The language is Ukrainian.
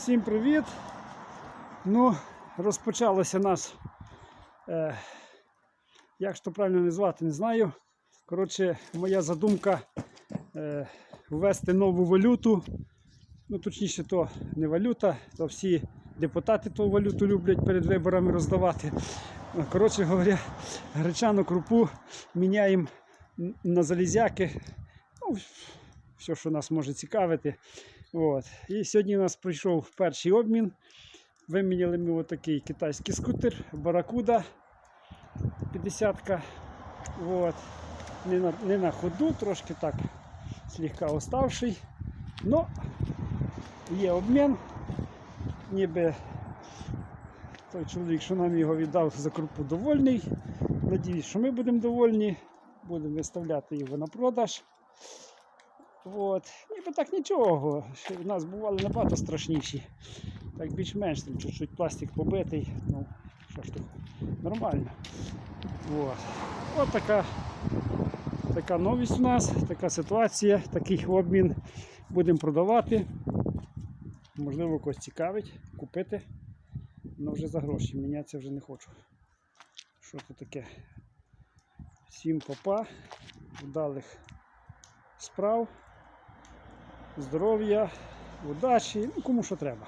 Всім привіт! Ну, розпочалося нас. Е, як ж то правильно назвати, не знаю. Коротше, моя задумка е, ввести нову валюту. Ну, точніше, то не валюта, то всі депутати ту валюту люблять перед виборами роздавати. Ну, Коротше говоря, гречану крупу міняємо на залізяки. Ну, все, що нас може цікавити. От. І сьогодні у нас прийшов перший обмін. Виміняли ми отакий китайський скутер Баракуда 50-ка. От. Не, на, не на ходу, трошки так слегка оставший. Но є обмін. Ніби той чоловік, що нам його віддав за крупу, довольний. Надіюсь, що ми будемо довольні. Будемо виставляти його на продаж. От. Ніби так нічого. В нас бували набагато страшніші. Так більш-менш там чуть-чуть пластик побитий. Ну, що ж тут, нормально. От. От така, така новість у нас, така ситуація, такий обмін будемо продавати. Можливо, когось цікавить, купити. Але вже за гроші. Мінятися вже не хочу. Що це таке? Всім попа, вдалих справ, здоров'я, удачі, ну кому що треба.